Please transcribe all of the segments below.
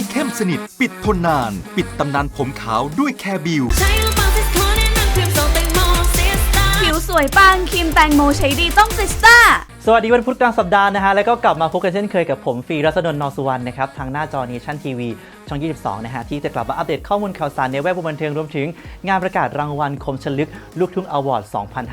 สนิท ปิดทนนาน ปิดตำนานผมขาวด้วยแคร์บิว ใช้หรือเปล่าซิสโคนแนะนำครีมทรงแตงโมซิสตาผิวสวยปังครีมแตงโมใช้ดีต้องซิสตา สวัสดีวันพุธกลางสัปดาห์นะฮะ แล้วก็กลับมาพบกันเช่นเคยกับผมฟรีรัศดลนอสุวรรณนะครับ ทางหน้าจอ Nation TV ช่อง 22 นะฮะ ที่จะกลับมาอัปเดตข้อมูลข่าวสารในแวดวงบันเทิงรวมถึงงานประกาศรางวัลคมชลึก ลูกทุ่งอวอร์ด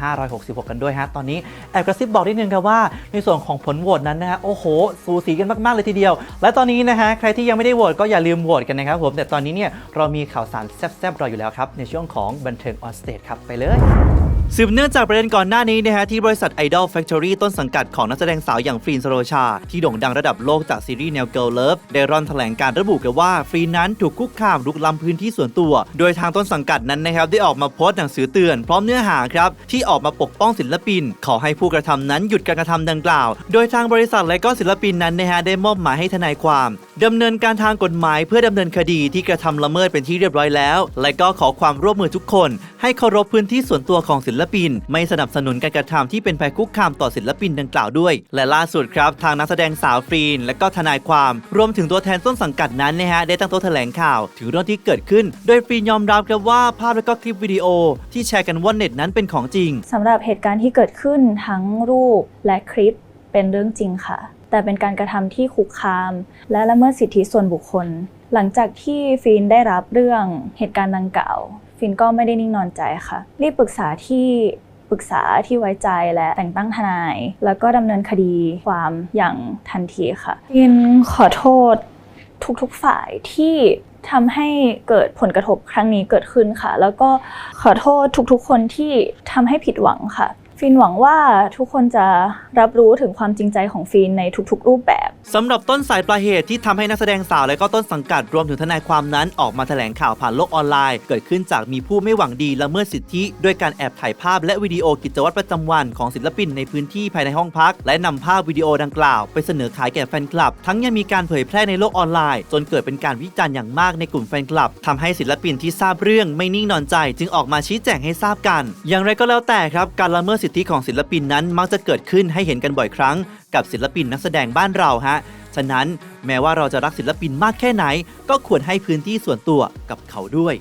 2566 กันด้วยฮะ ตอนนี้แอบกระซิบบอกนิดนึงครับว่า ในส่วนของผลโหวตนั้นนะฮะ โอ้โห สูสีกันมาก ๆ เลยทีเดียว และตอนนี้นะฮะ ใครที่ยังไม่ได้โหวตก็อย่าลืมโหวตกันนะครับผม แต่ตอนนี้เนี่ยเรามีข่าวสารแซ่บๆรออยู่แล้วครับในช่วงของบันเทิงออนสเตจครับไปเลย สืบเนื่องจากประเด็นก่อนหน้านี้นะฮะที่บริษัท Idol Factory ต้นสังกัดของนักแสดงสาวอย่างฟรีนสโรชา ที่โด่งดังระดับโลกจากซีรีส์แนว Girl Love ได้ร่อนแถลงการระบุกันว่า ฟรีนั้นถูกคุกคามลุกล้ำพื้นที่ส่วนตัว โดยทางต้นสังกัดนั้นนะครับได้ออกมาโพสต์หนังสือเตือน พร้อมเนื้อหาครับที่ออกมาปกป้องศิลปิน ขอให้ผู้กระทำนั้นหยุดการกระทำดังกล่าว โดยทางบริษัทและก็ศิลปินนั้นนะฮะได้มอบหมายให้ทนายความดำเนินการทางกฎหมายเพื่อดำเนินคดีที่กระทำละเมิดเป็นที่เรียบร้อยแล้ว และก็ขอความร่วมมือทุกคน ให้เคารพพื้นที่ส่วนตัวของศิลปิน ไม่สนับสนุนการกระทำที่เป็นภัยคุกคามต่อศิลปินดังกล่าวด้วย และล่าสุดครับ ทางนักแสดงสาวฟรีน และก็ทนายความ รวมถึงตัวแทนต้นสังกัดนั้นนะฮะได้ตั้งโต๊ะแถลงข่าว ถึงเรื่องที่เกิดขึ้น โดยฟรีนยอมรับครับว่าภาพและก็คลิปวิดีโอ ที่แชร์กันว่าเน็ตนั้นเป็นของจริงสำหรับเหตุการณ์ที่เกิดขึ้นทั้งรูปและคลิปเป็นเรื่องจริงค่ะ แต่เป็นการกระทำที่คุกคาม และละเมิดสิทธิส่วนบุคคล หลังจากที่ฟินได้รับเรื่องเหตุการณ์ดังกล่าว ฟินก็ไม่ได้นิ่งนอนใจค่ะ รีบปรึกษาที่ปรึกษาที่ไว้ใจและแต่งตั้งทนาย แล้วก็ดำเนินคดีความอย่างทันทีค่ะ ฟินขอโทษทุกๆฝ่ายที่ทำให้เกิดผลกระทบครั้งนี้เกิดขึ้นค่ะ แล้วก็ขอโทษทุกๆ คนที่ทำให้ผิดหวังค่ะ ฟินหวังว่าทุกคนจะรับรู้ถึงความจริงใจของฟินในทุกๆ รูปแบบ สำหรับต้นสายปลายเหตุที่ทำให้นักแสดงสาวและก็ต้นสังกัดรวมถึงทนายความนั้นออกมาแถลงข่าวผ่านโลกออนไลน์ เกิดขึ้นจากมีผู้ไม่หวังดีละเมิดสิทธิด้วยการแอบถ่ายภาพและวิดีโอกิจวัตรประจำวันของศิลปินในพื้นที่ภายในห้องพัก และนำภาพวิดีโอดังกล่าวไปเสนอขายแก่แฟนคลับ ทั้งยังมีการเผยแพร่ในโลกออนไลน์ จนเกิดเป็นการวิจารณ์อย่างมากในกลุ่มแฟนคลับทำให้ศิลปินที่ทราบเรื่องไม่นิ่งนอนใจ จึงออกมาชี้แจงให้ทราบกัน อย่างไรก็แล้วแต่ครับการละเมิดสิทธิของศิลปินนั้นมักจะเกิดขึ้นให้เห็นกันบ่อยครั้ง กับศิลปินนักแสดงบ้านเราฮะฉะนั้นแม้ว่าเราจะรักศิลปินมากแค่ไหน ก็ควรให้พื้นที่ส่วนตัวกับเขาด้วย